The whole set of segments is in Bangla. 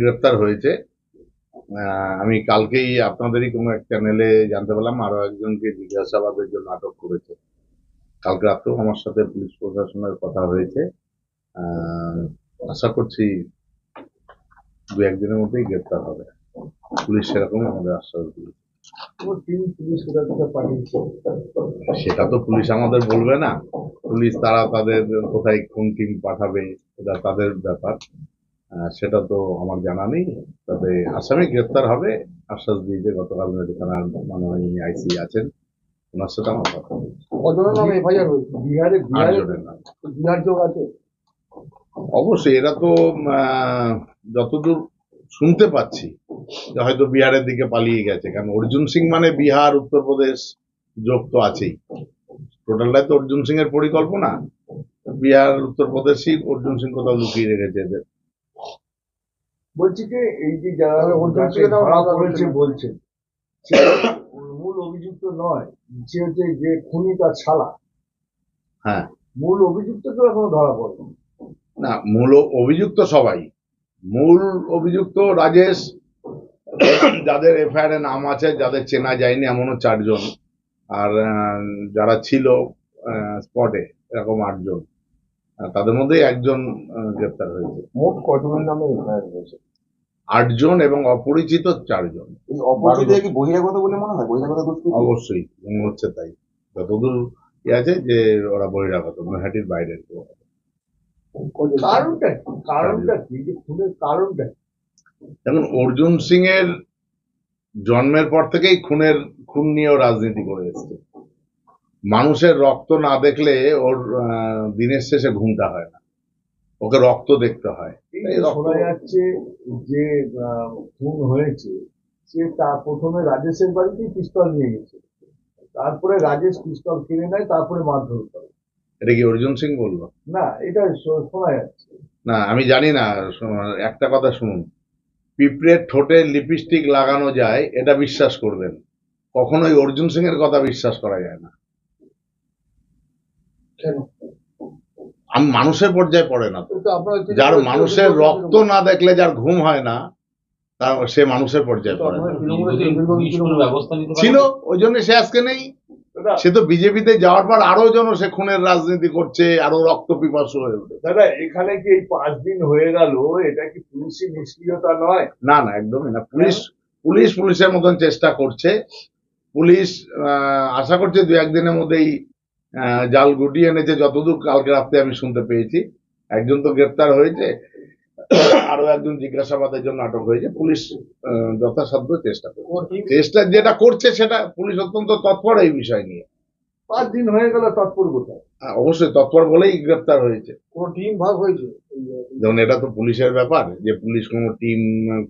গ্রেপ্তার হয়েছে। আমি কালকেই আপনাদেরই কোনো এক চ্যানেলে জানতে পারলাম আরও একজনকে জিজ্ঞাসাবাদের জন্য আটক করেছে। কালকে রাত্রেও আমার সাথে পুলিশ প্রশাসনের কথা হয়েছে। আশা করছি দু একদিনের মধ্যেই গ্রেপ্তার হবে। পুলিশ সেরকম আমাদের আশ্বাস দিয়েছে। সেটা তো পুলিশ আমাদের বলবে না। পুলিশ তারা তাদের কোথায় কোন টিম পাঠাবে এটা তাদের ব্যাপার। সেটা তো আমার জানা নেই। তবে আসামি গ্রেপ্তার হবে। আশ্বাস দিয়েছে গতকাল মেয়েদের থানার মাননীয় আইসি আছেন। ওনার সাথে আমার কথা অবশ্যই এরা তো যতদূর শুনতে পাচ্ছি যে হয়তো বিহারের দিকে পালিয়ে গেছে। কারণ অর্জুন সিং মানে বিহার উত্তরপ্রদেশ যোগ তো আছেই। টোটালটাই তো অর্জুন সিং এর পরিকল্পনা। বিহার উত্তরপ্রদেশই অর্জুন সিং কোথাও লুকিয়ে রেখেছে এদের। বলছি যে এই যে যারা ধরা পড়েছে সে মূল অভিযুক্ত নয় সে হচ্ছে যে খুনি তার শালা। হ্যাঁ। মূল অভিযুক্ত তো এখনও ধরা পড়েনি। না মূল অভিযুক্ত সবাই। মূল অভিযুক্ত রাজেশ যাদের এফআইআর নাম আছে যাদের চেনা যায়নি এমনও চারজন। আর আহ, যারা ছিল স্পটে এরকম আটজন। তাদের মধ্যে একজন গ্রেপ্তার হয়েছে। মোট কজনের নামে এফআইআর হয়েছে? আটজন এবং অপরিচিত চারজন। এই অপরাধীদের কি বহিরাগত বলে মনে হয়? বহিরাগত অবশ্যই মনে হচ্ছে তাই। যতদূর ইয়ে আছে যে ওরা বহিরাগত নৈহাটির বাইরের কেউ। কারণটা কারণটা কি? খুনের কারণটা কি? অর্জুন সিং এর জন্মের পর থেকেই খুনের খুন নিয়েও রাজনীতি করে এসছে। মানুষের রক্ত না দেখলে ওর আহ, দিনের শেষে ঘুমটা হয় না। ওকে রক্ত দেখতে হয়। শোনা যাচ্ছে যে খুন হয়েছে সে তা প্রথমে রাজেশের বাড়িতেই পিস্তল নিয়ে গেছে। তারপরে রাজেশ পিস্তল কিনে নেয় তারপরে মারধর করে। এটা কি অর্জুন সিং বলল? না এটা শোনা যাচ্ছে। না আমি জানি না একটা কথা শুনুন। পিঁপড়ের ঠোঁটে লিপস্টিক লাগানো যায় এটা বিশ্বাস করবেন। কখনোই অর্জুন সিং এর কথা বিশ্বাস করা যায় না। কেন? আমি মানুষের পর্যায়ে পড়ে না যার মানুষের রক্ত না দেখলে যার ঘুম হয় না তার সে মানুষের পর্যায়ে পড়ে ছিল ওই জন্য সে আজকে নেই। সে তো বিজেপিতে যাওয়ার পর আরও যেন সে খুনের রাজনীতি করছে আরও রক্ত পিপাসু হয়ে ওঠে। দাদা এখানে কি এই পাঁচ দিন হয়ে গেল? এটা কি পুলিশি নিষ্ক্রিয়তা নয়? না না একদমই না। পুলিশ পুলিশ পুলিশের মতন চেষ্টা করছে। পুলিশ আহ, আশা করছে দু একদিনের মধ্যেই জাল গুটিয়ে এনেছে যতদূর কালকে রাত্রে আমি শুনতে পেয়েছি। একজন তো গ্রেপ্তার হয়েছে আরও একজন জিজ্ঞাসাবাদের জন্য আটক হয়েছে। পুলিশ যথাসাধ্য চেষ্টা করছে। চেষ্টা যেটা করছে সেটা পুলিশ অত্যন্ত তৎপর এই বিষয় নিয়ে। পাঁচ দিন হয়ে গেল তৎপর কোথায়? আহ, অবশ্যই তৎপর বলেই গ্রেপ্তার হয়েছে। কোন টিম ভাগ হয়েছে? যেমন এটা তো পুলিশের ব্যাপার যে পুলিশ কোনো টিম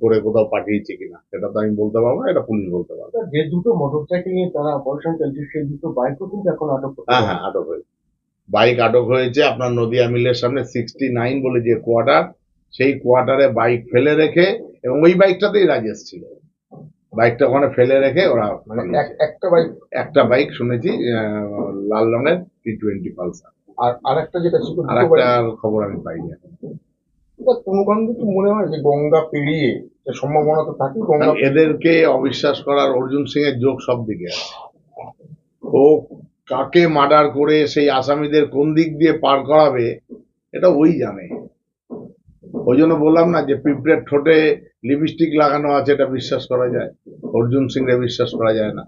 করে কোথাও পাঠিয়েছে কিনা সেটা তো আমি বলতে পারব না এটা পুলিশ বলতে পারবে। যে দুটো মোটরসাইকেল নিয়ে তারা অপারেশন চালিয়েছে সেই দুটো বাইকও কিন্তু এখন আটক হ্যাঁ হ্যাঁ আটক হয়েছে। বাইক আটক হয়েছে আপনার নদিয়া মিলের সামনে সিক্সটি নাইন বলে যে কোয়ার্টার সেই কোয়ার্টারে বাইক ফেলে রেখে এবং ওই বাইকটাতেই রাজেশ ছিল বাইকটা ওখানে ফেলে রেখে ওরা মানে এক- একটা বাইক একটা বাইক শুনেছি লাল রঙের টি টোয়েন্টি পালসার আর আরেকটা যেটা ছিল আর দুটো একটা বাইক খবর আমি পাইনি এখন। এটা কোনো কারণে কি মনে হয় যে গঙ্গা পেরিয়ে সম্ভাবনা তো থাকে গঙ্গা এদেরকে অবিশ্বাস করার অর্জুন সিং এর যোগ সব দিকে আছে। ও কাকে মার্ডার করে সেই আসামিদের কোন দিক দিয়ে পার করাবে এটা ওই জানে। ওই জন্য বললাম না যে পিঁপড়ের ঠোঁটে লিপস্টিক লাগানো আছে এটা বিশ্বাস করা যায়। অর্জুন সিং রে বিশ্বাস করা যায় না।